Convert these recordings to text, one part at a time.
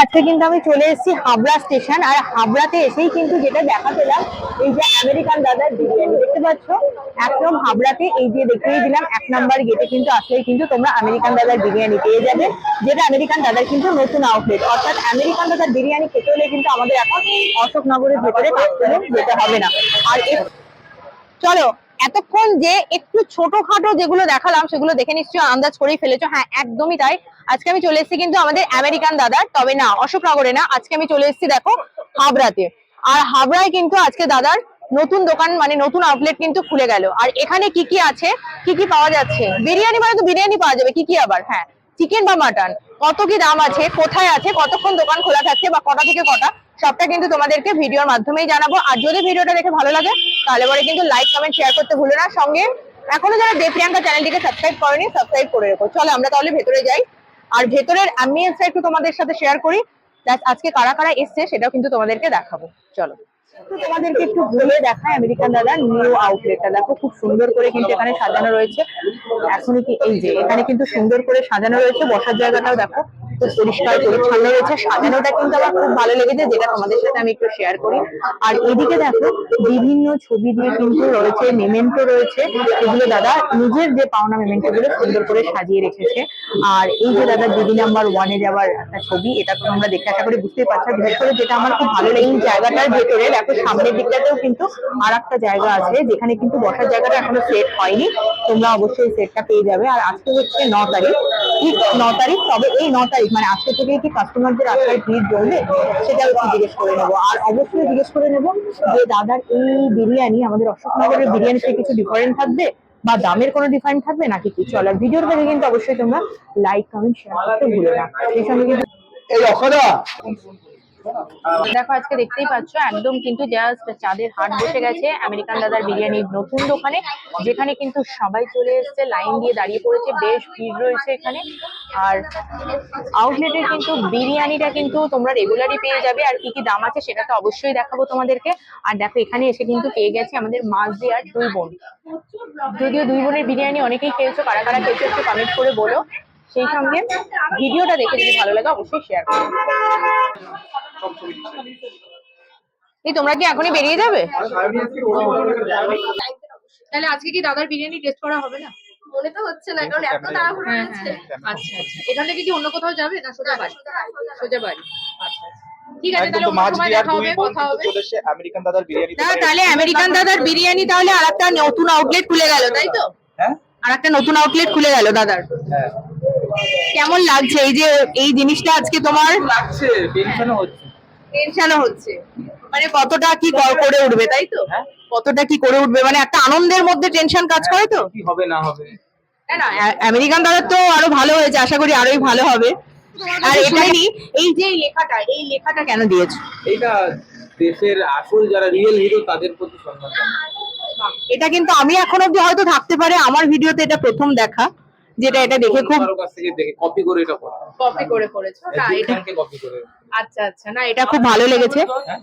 আজকে কিন্তু আমি চলে এসেছি হাবড়া স্টেশন। আর হাবড়াতে এসেই কিন্তু যেটা দেখা পেলাম এই যে আমেরিকান দাদার বিরিয়ানি। দেখতে পাচ্ছ? একদম হাবড়াতে এই যে দেখিয়ে দিলাম, এক নাম্বার গেটে কিন্তু আসলেই কিন্তু তোমরা আমেরিকান দাদার বিরিয়ানি পেয়ে যাবে, যেটা আমেরিকান দাদার কিন্তু নতুন আউটলেট অর্থাৎ আমেরিকান দাদার বিরিয়ানি খেতে হলে কিন্তু আমাদের এখন অশোকনগরের ভেতরে থাকতে যেতে হবে না। আর চলো, এতক্ষণ যে একটু ছোটখাটো যেগুলো দেখালাম, সেগুলো দেখে নিশ্চয়ই আন্দাজ করেই ফেলেছো। হ্যাঁ একদমই তাই। আজকে আমি চলে এসেছি কিন্তু আমাদের আমেরিকান দাদার তবে না অশোকনগরে না, আজকে আমি চলে এসেছি দেখো হাবড়াতে। আর হাবড়ায় কিন্তু আজকে দাদার নতুন দোকান মানে নতুন আউটলেট কিন্তু খুলে গেল। আর এখানে কি কি আছে? কি কি পাওয়া যাচ্ছে? বিরিয়ানি মানে তো বিরিয়ানি পাওয়া যাবে, কি কি আবার? হ্যাঁ চিকেন বা মাটন কত কি দাম আছে, কোথায় আছে, কতক্ষণ দোকান খোলা থাকছে বা কটা থেকে কটা, সবটা কিন্তু তোমাদেরকে ভিডিওর মাধ্যমেই জানাব। আর যদি ভিডিওটা দেখে ভালো লাগে, তাহলে পরে কিন্তু লাইক কমেন্ট শেয়ার করতে ভুলো না। সঙ্গে এখনও যারা দে প্রিয়াঙ্কা চ্যানেলটিকে সাবস্ক্রাইব করেনি সাবস্ক্রাইব করে রেখো। চলো আমরা তাহলে ভেতরে যাই। আর ভেতরের অ্যাম্বিয়েন্সটা একটু তোমাদের সাথে শেয়ার করি। প্লাস আজকে কারা কারা এসছে সেটাও কিন্তু তোমাদেরকে দেখাবো। চলো। তোমাদেরকে একটু ঘুরে দেখায় আমেরিকান দাদা নিউ আউটলেটটা দেখো, খুব সুন্দর করে কিন্তু এখানে সাজানো রয়েছে। এখনই কি এই যে, এখানে কিন্তু সুন্দর করে সাজানো রয়েছে। বসার জায়গাটাও দেখো। খুব পরিষ্কার পরিচ্ছন্ন রয়েছে। সাজানোটা কিন্তু আমার খুব ভালো লেগেছে যেটা তোমাদের সাথে আমি একটু শেয়ার করি। আর এদিকে দেখো বিভিন্ন ছবি দিয়ে কিন্তু রয়েছে মেমেন্টো রয়েছে। এগুলো দাদা নিজের যে পাওনা মেমেন্টো গুলো সুন্দর করে সাজিয়ে রেখেছে। আর এই যে দাদা দিদি নাম্বার ওয়ানে যাওয়ার একটা ছবি এটা তো তোমরা দেখে আশা করি বুঝতেই পারছ। বিশেষ করে যেটা আমার খুব ভালো লাগে এই জায়গাটার ভেতরে দেখো সামনের দিকটাতেও কিন্তু আর একটা জায়গা আছে যেখানে কিন্তু বসার জায়গাটা এখনও সেট হয়নি। তোমরা অবশ্যই সেটটা পেয়ে যাবে। আর আজকে হচ্ছে ন তারিখ। ঠিক ন তারিখ তবে এই ন তারিখ মানে আজকে থেকে কি কাস্টমারদের আপনার ভিড় জমবে? সেটা একটু জিজ্ঞেস করে নেব। আর অবশ্যই জিজ্ঞেস করে নেব যে দাদার এই বিরিয়ানি, আমাদের অশোকনগরের বিরিয়ানিতে কিছু ডিফারেন্ট থাকবে? বা দামের কোনো ডিফারেন্ট থাকবে? নাকি কিছু আলাদা? ভিডিওর কাছে কিন্তু অবশ্যই তোমরা লাইক কমেন্ট শেয়ার করতে ভুলে না। সেই সঙ্গে কিন্তু এই অখদা দেখো, আজকে দেখতেই পাচ্ছ, একদম কিন্তু জাস্ট চাঁদের হাট বসে গেছে। আমেরিকান দাদার বিরিয়ানির নতুন দোকানে, যেখানে কিন্তু সবাই চলে এসেছে, লাইন দিয়ে দাঁড়িয়ে পড়েছে, বেশ ভিড় রয়েছে এখানে। আর আউটলেটের কিন্তু বিরিয়ানিটা কিন্তু তোমরা রেগুলারই পেয়ে যাবে। আর কি কি দাম আছে সেটা তো অবশ্যই দেখাবো তোমাদেরকে। আর দেখো, এখানে এসে কিন্তু পেয়ে গেছে আমাদের মাছ আর দুই বোন। যদিও দুই বোনের বিরিয়ানি অনেকেই খেয়েছো, কারা কারা খেয়েছো একটু কমেন্ট করে বলো। সেই সঙ্গে ভিডিওটা দেখে যদি ভালো লাগে, অবশ্যই শেয়ার করো। এই তোমরা কি এখনই বেরিয়ে যাবে? তাহলে আজকে কি দাদার বিরিয়ানি টেস্ট করা হবে না? মনে তো হচ্ছে না কারণ এত তাড়াহুড়ো হ্যাঁ হ্যাঁ আচ্ছা আচ্ছা। এখান থেকে কি অন্য কোথাও যাবে না সোজা বাড়ি? সোজা বাড়ি। আচ্ছা আচ্ছা। ঠিক আছে তাহলে মাছ দেখা হবে কথা হবে। আমেরিকান দাদার বিরিয়ানি তাহলে আমেরিকান দাদার বিরিয়ানি তাহলে আর নতুন আউটলেট খুলে গেল তাই তো? হ্যাঁ? আর একটা নতুন আউটলেট খুলে গেল দাদার। হ্যাঁ। কেমন লাগছে এই যে এই জিনিসটা আজকে তোমার? লাগছে টেনশনও হচ্ছে। টেনশনও হচ্ছে। মানে কতটা কি করে উঠবে তাই তো? হ্যাঁ। কতটা কি করে উঠবে মানে একটা আনন্দের মধ্যে টেনশন কাজ করে তো? কি হবে না হবে। না আমেরিকান দাদার তো আরও ভালো হয়েছে আশা করি আরোই ভালো হবে। আর এটা এই যে লেখাটা এই লেখাটা কেন দিয়েছ? এইটা দেশের আসল যারা রিয়েল হিরো তাদের প্রতি সম্মান এটা কিন্তু আমি এখন অব্দি হয়তো থাকতে পারে আমার ভিডিওতে এটা প্রথম দেখা। যেটা এটা দেখে খুব কপি করে এটা কপি করে করেছ? না এটা কপি করে। আচ্ছা আচ্ছা না এটা খুব ভালো লেগেছে। হ্যাঁ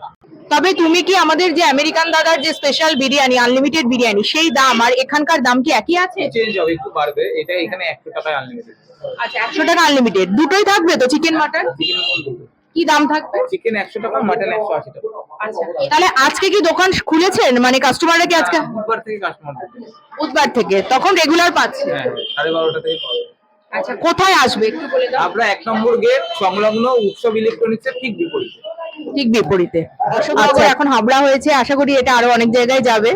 না। তবে তুমি কি আমাদের যে আমেরিকান দাদার যে স্পেশাল বিরিয়ানি আনলিমিটেড বিরিয়ানি সেই দাম আর এখানকার দাম কি একই আছে? চেঞ্জ হবে একটু বাড়বে। এটা এখানে একশো টাকায় আনলিমিটেড আচ্ছা একশো টাকা আনলিমিটেড দুটোই থাকবে তো চিকেন মাটন কি দাম থাকবে? চিকেন একশো টাকা মাটন একশো আশি টাকা। তাহলে আজকে কি দোকান খুলেছেন? মানে কাস্টমাররা কি আজকে? বুধবার থেকে কাস্টমার বুধবার থেকে। তখন রেগুলার পাচ্ছে। হ্যাঁ সাড়ে বারোটা থেকে আচ্ছা কোথায় আসবে? একটু বলে দাও। আমরা এক নম্বর গেট সংলগ্ন উৎসব ইলেকট্রনিক্সের ঠিক বিপরীতে। ঠিক বিপরীতে। আচ্ছা। এখন হাবড়া হয়েছে। আশা করি এটা আরও অনেক জায়গায় যাবে।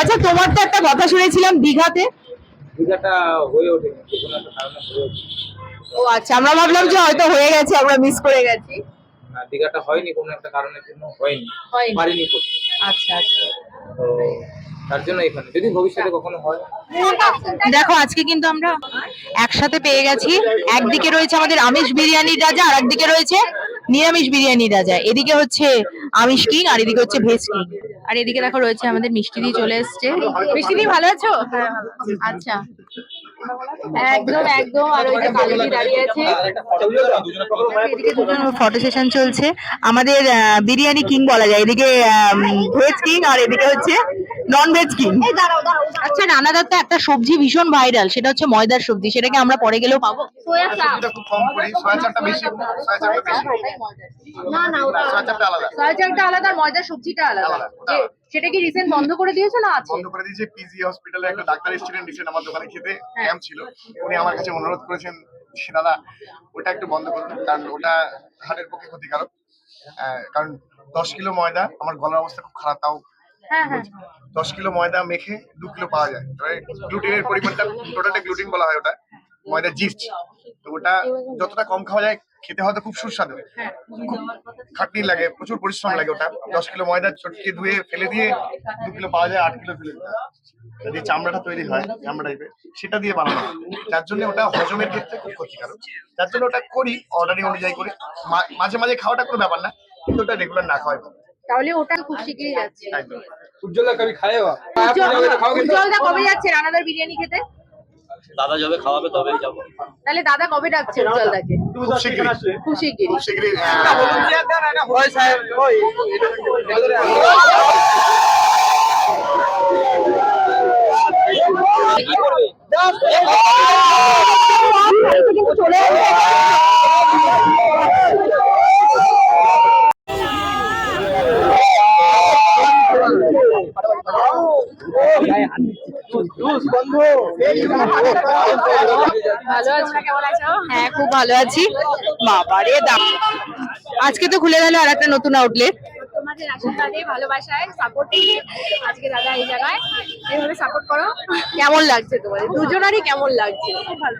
আচ্ছা তোমার তো একটা কথা শুনেছিলাম দীঘাতে। দীঘাটা হয়ে ওঠেনি হয়ে ও আচ্ছা আমরা ভাবলাম যে হয়তো হয়ে গেছে আমরা মিস করে গেছি। দীঘাটা হয়নি কোনো একটা কারণের জন্য হয়নি। পারিনি করতে আচ্ছা আচ্ছা। তো তার জন্য এখানে যদি ভবিষ্যতে কখনো হয়। দেখো আজকে কিন্তু আমরা একসাথে পেয়ে গেছি। একদিকে রয়েছে আমাদের আমিষ বিরিয়ানির রাজা আর একদিকে রয়েছে নিরামিষ বিরিয়ানির রাজা। এদিকে হচ্ছে আমিষ কিং আর এদিকে হচ্ছে ভেজ কিং। আর এদিকে দেখো রয়েছে আমাদের মিষ্টি দিয়ে চলে এসছে। মিষ্টি দিয়ে ভালো আছো? আচ্ছা। একদম একদম আর ওই যে কালুদি দাঁড়িয়ে আছে। ফটো সেশন চলছে। আমাদের বিরিয়ানি কিং বলা যায়। এদিকে ভেজ কিং আর এদিকে হচ্ছে নন ভেজ কিং আচ্ছা রানাদার তো একটা সবজি ভীষণ ভাইরাল সেটা হচ্ছে ময়দার সবজি। সেটাকে আমরা পরে গেলেও পাবো। না না ওটা আলাদা। আলাদা। ময়দার সবজিটা আলাদা। সেটা কি রিসেন্ট বন্ধ করে দিয়েছ না আছে? বন্ধ করে দিয়েছে পিজি হসপিটালে একটা ডাক্তার এসেছিলেন রিসেন্ট আমার দোকানে খেতে ক্যাম্প ছিল। উনি আমার কাছে অনুরোধ করেছেন দাদা ওটা একটু বন্ধ করুন কারণ ওটা হার্টের পক্ষে ক্ষতিকারক। কারণ দশ কিলো ময়দা আমার গলার অবস্থা খুব খারাপ তাও হ্যাঁ হ্যাঁ। দশ কিলো ময়দা মেখে দু কিলো পাওয়া যায়। গ্লুটিনের পরিমাণটা টোটালটা গ্লুটিন বলা হয় ওটা। ময়দা জিস্ট। তো ওটা যতটা কম খাওয়া যায় খেতে হয়তো খুব সুস্বাদু। খুব খাটনি লাগে প্রচুর পরিশ্রম লাগে ওটা। দশ কিলো ময়দা চটকে ধুয়ে ফেলে দিয়ে দু কিলো পাওয়া যায় আট কিলো ফেলে যদি চামড়াটা তৈরি হয় চামড়া টাইপের সেটা দিয়ে বানানো যার জন্য ওটা হজমের ক্ষেত্রে খুব ক্ষতিকারক। যার জন্য ওটা করি অর্ডারিং অনুযায়ী করি। মা- মাঝে মাঝে খাওয়াটা কোনো ব্যাপার না কিন্তু ওটা রেগুলার না খাওয়াই ভালো। তাহলে ওটা খুব শিগগিরই যাচ্ছে। একদম। উজ্জ্বলা কবি খায় উজ্জ্বলদা কবে যাচ্ছে? রানাদার বিরিয়ানি খেতে? দাদা যবে খাওয়াবে তবেই যাব তাহলে দাদা কবে ডাকছে উজ্জ্বলদাকে খুব শিগগিরই খুব শিগগিরই খুব শিগগিরই আহ, ওই সাহেব ওই কি করবে চলে ভালো আছো। কেমন আছো? হ্যাঁ খুব ভালো আছি। বাবারে দাম আজকে তো খুলে গেল আর একটা নতুন আউটলেট তোমাদের আশীর্বাদে ভালোবাসায় সাপোর্টে আজকে দাদা এই জায়গায়। এইভাবে সাপোর্ট করো। কেমন লাগছে তোমাদের? দুজনারই কেমন লাগছে? ভালো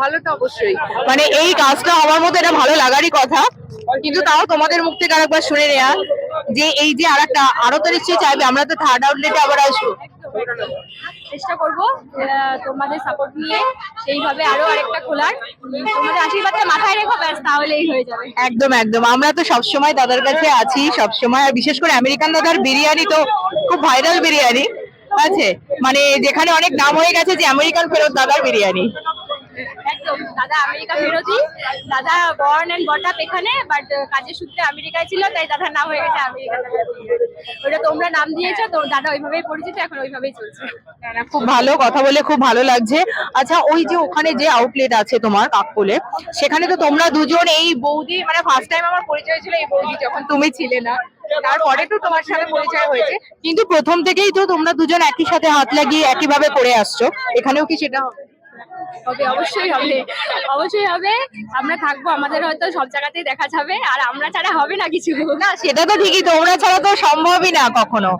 ভালো তো অবশ্যই। মানে এই কাজটা হওয়ার মতো এটা ভালো লাগারই কথা। কিন্তু তাও তোমাদের মুখ থেকে আরেকবার শুনে নেওয়া যে এই যে আর একটা আরও তো নিশ্চয়ই চাইবে। আমরা তো থার্ড আউটলেটে আবার আসব। চেষ্টা করব তোমাদের সাপোর্ট নিয়ে সেইভাবে আরও আরেকটা খোলার। তোমাদের আশীর্বাদটা মাথায় রেখো ব্যাস তাহলেই হয়ে যাবে। একদম একদম। আমরা তো সবসময় দাদার কাছে আছি সবসময়। আর বিশেষ করে আমেরিকান দাদার বিরিয়ানি তো খুব ভাইরাল বিরিয়ানি। আছে? মানে যেখানে অনেক নাম হয়ে গেছে যে আমেরিকান ফেরত দাদার বিরিয়ানি। একদম দাদা আমেরিকা ফেরতই দাদা বর্ন এন্ড বট আপ এখানে বাট কাজের সূত্রে আমেরিকায় ছিল তাই দাদার নাম হয়ে গেছে আমেরিকা ওটা তোমরা নাম দিয়েছ, তো দাদা ওইভাবেই পরিচিত, এখন ওইভাবেই চলছে। খুব ভালো কথা বলে খুব ভালো লাগছে। আচ্ছা ওই যে ওখানে যে আউটলেট আছে তোমার কাকপোলে, সেখানে তো তোমরা দুজন এই বৌদি মানে ফার্স্ট টাইম আমার পরিচয় ছিল এই বৌদি যখন তুমি ছিলে না। তারপরে তো তোমার সাথে পরিচয় হয়েছে। কিন্তু প্রথম থেকেই তো তোমরা দুজন একই সাথে হাত লাগিয়ে একই ভাবে করে আসছো। এখানেও কি সেটা হবে? হবে, অবশ্যই হবে। অবশ্যই হবে। আমরা থাকব, আমাদের হয়তো সব জায়গাতেই দেখা যাবে, আর আমরা ছাড়া হবে না কিছু। না, সেটা তো ঠিকই, তোমরা ছাড়া তো সম্ভবই না কখনো।